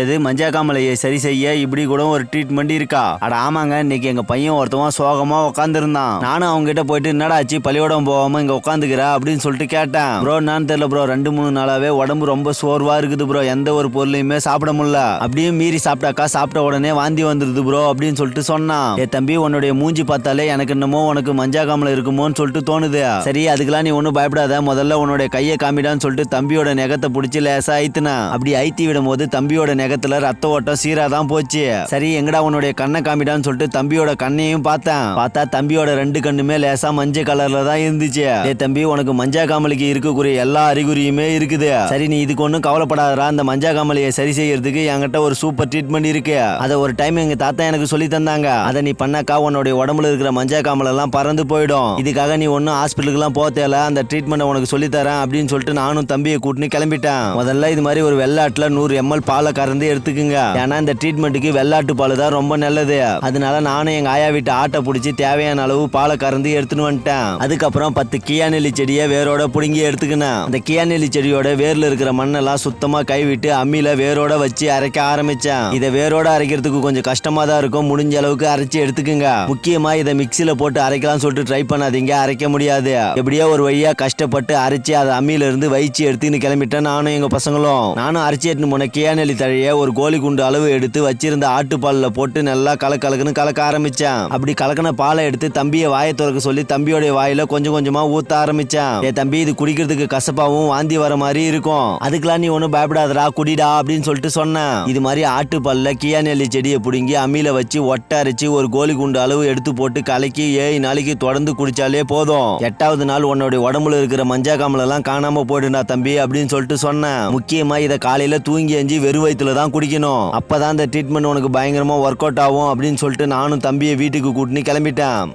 இது மஞ்சா காமலையை சரி செய்ய இப்படி கூட ஒரு ட்ரீட்மெண்ட் இருக்கா? அட ஆமாங்க இன்னைக்கு எங்க பையன் ஒருத்தவன் சோகமா உட்காந்துருந்தான் நானும் அவங்க கிட்ட போயிட்டு என்னடா ஆச்சு பள்ளியோடம் போகாம இங்க உட்காந்துக்கிற அப்படின்னு சொல்லிட்டு கேட்டேன். ப்ரோ என்னன்னு தெரியல ப்ரோ ரெண்டு மூணு நாளாவே உடம்பு ரொம்ப சோர்வா இருக்குது ப்ரோ. எந்த ஒரு பொருளையுமே சாப்பிட முடியல. அப்படியே மீறி சாப்பிட்டாக்கா சாப்பிட்ட உடனே வாந்தி வந்துருது ப்ரோ அப்படின்னு சொல்லிட்டு சொன்னான். ஏ தம்பி உன்னுடைய மூஞ்சி பார்த்தாலே எனக்கு என்னமோ உனக்கு மஞ்சா காமலை இருக்குமோன்னு சொல்லிட்டு தோணுது. சரி அதுக்கெல்லாம் நீ ஒன்றும் பயப்படாத. முதல்ல உன்னுடைய கையை காமிடான்னு சொல்லிட்டு தம்பியோட நெகத்தை பிடிச்சி லேசா ஐத்துனா அப்படி ஐத்தி விடும் போது தம்பியோட நெகத்துல ரத்த ஓட்டம் சீரா தான் போச்சு. சரி எங்கடா உன்னுடைய கண்ணை காமிடான்னு சொல்லிட்டு தம்பியோட கண்ணையும் பார்த்தேன். பார்த்தா தம்பியோட ரெண்டு கண்ணுமே லேசா மஞ்சள் கலர்ல தான் இருந்துச்சு. ஏ தம்பி உனக்கு மஞ்சா காமலிக்கு இருக்கக்கூடிய எல்லா அறிகுறியுமே இருக்குது. சரி நீ இதுக்கு ஒன்றும் கவலைப்படாதடா. அந்த மஞ்சா காமலியை சரி செய்யறதுக்கு என்கிட்ட ஒரு சூப்பர் ட்ரீட்மெண்ட் இருக்கு. அதை ஒரு டைம் எங்க தாத்தா எனக்கு சொல்லி தந்தாங்க. அதை நீ பண்ணாக்கா உன்னுடைய உடம்புல இருக்கிற மஞ்சா காமல் எல்லாம் பறந்து போயிடும். இதுக்காக நீ ஒன்றும் ஹாஸ்பிட்டலுக்குலாம் போக தேவையில்ல. அந்த ட்ரீட்மெண்ட் உனக்கு சொல்லி தரேன் அப்படின்னு சொல்லிட்டு நானும் தம்பியை கூட்டின்னு கிளம்பிட்டேன். முதல்ல இது மாதிரி ஒரு வெள்ளாட்டுல நூறு எம்எல் பாலை இருந்து எடுத்துக்குங்க. ஏன்னா இந்த ட்ரீட்மெண்ட்டுக்கு வெள்ளாட்டு பால் தான் ரொம்ப நல்லது. அதனால நானும் எங்க ஆயா வீட்டு ஆட்டை பிடிச்சி தேவையான அளவு பாலை கறந்து எடுத்துன்னு வந்துட்டேன். அதுக்கப்புறம் பத்து கியாநெல்லி செடியை வேரோட பிடுங்கி எடுத்துக்கினேன். அந்த கியாநெல்லி செடியோட வேர்ல இருக்கிற மண்ணெல்லாம் சுத்தமா கைவிட்டு அம்மியில வேரோட வச்சு அரைக்க ஆரம்பிச்சேன். இதை வேரோட அரைக்கிறதுக்கு கொஞ்சம் கஷ்டமா தான் இருக்கும். முடிஞ்ச அளவுக்கு அரைச்சு எடுத்துக்குங்க. முக்கியமா இதை மிக்சியில போட்டு அரைக்கலாம் சொல்லிட்டு ட்ரை பண்ணாதீங்க. அரைக்க முடியாது. எப்படியோ ஒரு வழியா கஷ்டப்பட்டு அரைச்சு அதை அம்மியில இருந்து வயிச்சு எடுத்துன்னு கிளம்பிட்டேன் நானும் எங்க பசங்களும். நானும் அரைச்சி எடுத்துன்னு போன கியாநெல்லி தழைய ஒரு கோழி குண்டு அளவு எடுத்து வச்சிருந்த ஆட்டுப்பாலில் போட்டு நல்லா கலக்கலக்குன்னு கலக்க ஆரம்பிச்சேன். அப்படி கலக்கின பாலை எடுத்து தம்பியை வாயை துறக்க சொல்லி தம்பியோட வாயில கொஞ்சம் கொஞ்சமா ஊத்த ஆரம்பிச்சேன். ஏ தம்பி இது குடிக்கிறதுக்கு கசப்பாவும் வாந்தி வர மாதிரி இருக்கும். அதுக்கெல்லாம் நீ ஒன்றும் பயப்படாதடா குடிடா அப்படின்னு சொல்லிட்டு சொன்னேன். இது மாதிரி ஆட்டுப்பாலில் கியாநெல்லி செடியை பிடுங்கி அம்மியில வச்சு ஒட்ட அரைச்சி ஒரு கோழி குண்டு அளவு எடுத்து போட்டு கலக்கி ஏழு நாளைக்கு தொடர்ந்து குடிச்சாலே போதும். எட்டாவது நாள் உன்னோட உடம்புல இருக்கிற மஞ்சா காமலெல்லாம் காணாம போயிடுடா தம்பி அப்படின்னு சொல்லிட்டு சொன்னேன். முக்கியமா இதை காலையில தூங்கி அஞ்சு வெறும் வயிற்றுல தான் குடிக்கணும். அப்பதான் இந்த ட்ரீட்மெண்ட் உனக்கு பயங்கரமா ஒர்க் அவுட் ஆகும் அப்படின்னு சொல்லிட்டு நானும் தம்பியை வீட்டுக்கு கூட்டின்னு கிளம்பிட்டேன்.